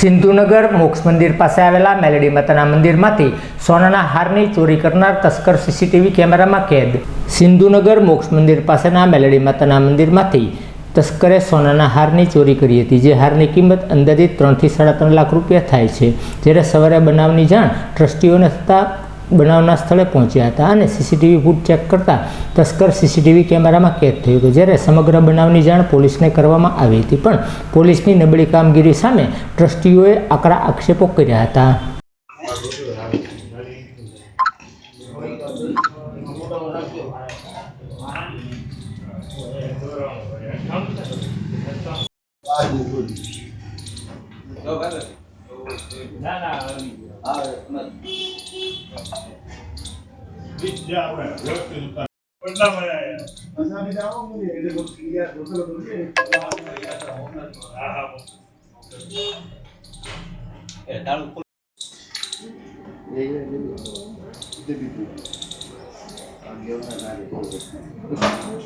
સિંધુનગર મોક્ષ મંદિર પાસે આવેલા મેલડી માતાના મંદિરમાંથી સોનાના હારની ચોરી કરનાર તસ્કર સીસીટીવી કેમેરામાં કેદ. સિંધુનગર મોક્ષ મંદિર પાસેના મેલડી માતાના મંદિરમાંથી તસ્કરે સોનાના હારની ચોરી કરી હતી, જે હારની કિંમત અંદાજિત ત્રણથી સાડા ત્રણ લાખ રૂપિયા થાય છે. જ્યારે સવારે બનાવની જાણ ટ્રસ્ટીઓને થતાં બનાવના સ્થળે પહોંચ્યા હતા અને સીસીટીવી ફૂટ ચેક કરતાં તસ્કર સીસીટીવી કેમેરામાં કેદ થયું હતું. જ્યારે સમગ્ર બનાવની જાણ પોલીસને કરવામાં આવી હતી. પણ પોલીસની નબળી કામગીરી સામે ટ્રસ્ટીઓએ આકરા આક્ષેપો કર્યા હતા.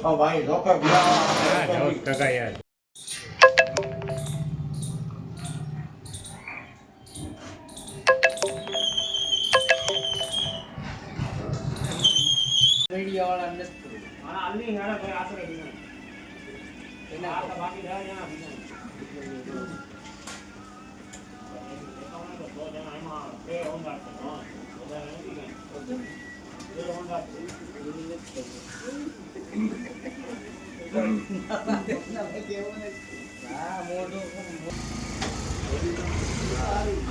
Oh, ભાઈ રોકડ ગયા వాళ్ళ అందిస్తుంది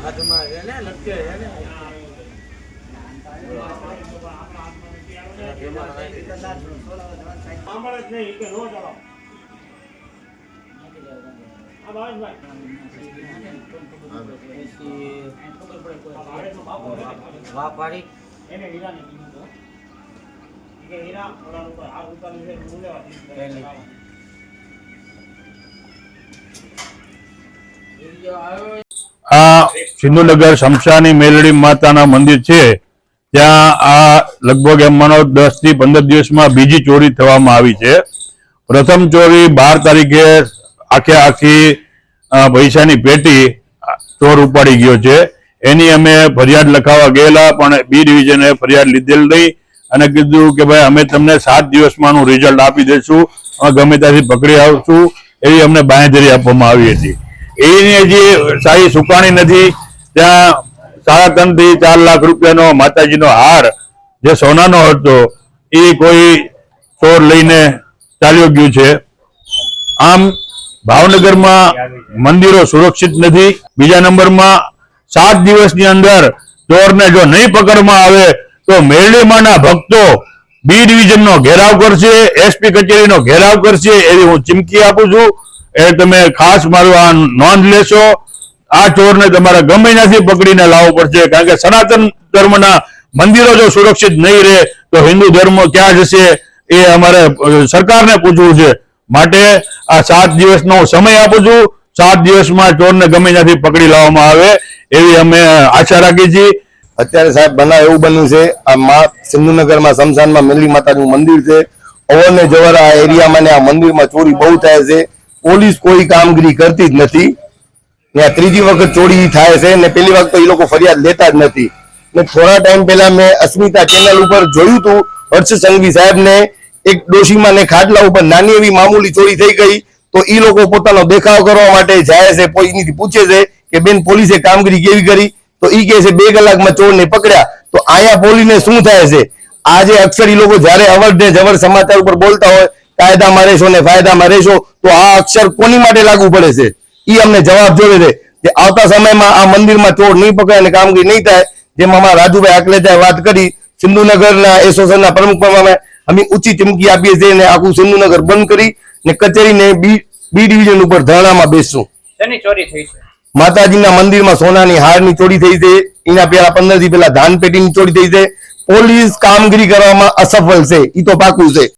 அது மாதிரி સાંભળે જ નહીં કે નો જવાબ. આ એને હીરાની કીધું. કે હીરા ઓલા ઉપર. આ સિંધુનગર શમશાની મેલડી માતાના મંદિર છે. ત્યાં આ લગભગ એમ માનો દસથી પંદર દિવસમાં બીજી ચોરી થવામાં આવી છે. પ્રથમ ચોરી બાર તારીખે આખે આખી પૈસાની પેટી ચોર ઉપાડી ગયો છે. એની અમે ફરિયાદ લખાવા ગયેલા, પણ બી ડિવિઝને ફરિયાદ લીધેલ નહીં. અને કીધું કે ભાઈ, અમે તમને સાત દિવસમાંનું રિઝલ્ટ આપી દઈશું. ગમે ત્યાંથી પકડી આવશું. એવી અમને બાંહેધરી આપવામાં આવી હતી. એની જે શાહી સુકાણી નથી. ત્યાં સાડા ત્રણથી ચાર લાખ રૂપિયાનો માતાજીનો હાર, જે સોનાનો હતો, એ કોઈ ચોર લઈને ચાલ્યો ગયું છે. આમ ભાવનગરમાં મંદિરો સુરક્ષિત નથી. બીજા નંબરમાં સાત દિવસની અંદર ચોરને જો નહીં પકડવામાં આવે, તો મેરડીમાંના ભક્તો બી ડિવિઝનનો ઘેરાવ કરશે એસપી કચેરીનો ઘેરાવ કરશે, એવી હું ચીમકી આપું છું. એ તમે ખાસ મારું આ નોંધ લેશો. આ ચોરને તમારે ગમે ત્યાંથી પકડીને લાવવો પડશે, કારણ કે સનાતન ધર્મના મંદિરો જો સુરક્ષિત નહીં રહે, તો હિન્દુ ધર્મ ક્યાં જશે એ અમારે સરકારને પૂછવું છે. માટે આ સાત દિવસનો સમય આપું છું. સાત દિવસમાં ચોરને ગમે ત્યાંથી પકડી લાવવામાં આવે, એવી અમે આશા રાખી છીએ. અત્યારે સાહેબ બના એવું બન્યું છે, આ મા સિંધુનગરમાં શમશાનમાં મેલી માતાનું મંદિર છે. અવર ને જવર આ એરિયામાં ને આ મંદિરમાં ચોરી બહુ થાય છે. પોલીસ કોઈ કામગીરી કરતી જ નથી. આ ત્રીજી વખત ચોરી થાય છે ને પેલી વખત તો એ લોકો ફરિયાદ લેતા જ નથી. ને થોડા ટાઈમ પહેલા મેં અસ્મિતા ચેનલ ઉપર જોયું હતું, હર્ષ સંઘવી સાહેબને એક ડોશીમાં ને ખાટલા ઉપર નાની એવી મામૂલી ચોરી થઈ ગઈ. તો એ લોકો પોતાનો દેખાવ કરવા માટે જાય છે કોઈની પૂછે છે કે બેન પોલીસે કામગીરી કેવી કરી? તો એ કહે છે, બે કલાકમાં ચોરને પકડ્યા. તો અહીંયા પોલીસને શું થાય છે? આજે અક્ષર એ લોકો જ્યારે અવર ને જવર સમાચાર ઉપર બોલતા હોય, કાયદામાં રહેશો ને ફાયદામાં રહેશો, તો આ અક્ષર કોની માટે લાગુ પડે છે? ઈ અમને જવાબ જોવે છે કે આવતા સમયમાં આ મંદિરમાં ચોર નહીં પકડાય અને કામગીરી નહીં થાય જેમાં અમારા રાજુભાઈ આકલેજાએ વાત કરી સિંધુનગરના એસોસિએશનના પ્રમુખ પ્રમાણે અમે ઊંચી ચીમકી આપીએ છીએ અને આખું સિંધુનગર બંધ કરી ને કચેરીને બી બી ડિવિઝન ઉપર ધરણામાં બેસશું. ચોરી થઈ છે? માતાજીના મંદિરમાં સોનાની હારની ચોરી થઈ છે એના પહેલા પંદરથી પહેલા ધાન પેટીની ચોરી થઈ છે પોલીસ કામગીરી કરવામાં અસફળ છે એ તો પાકું છે.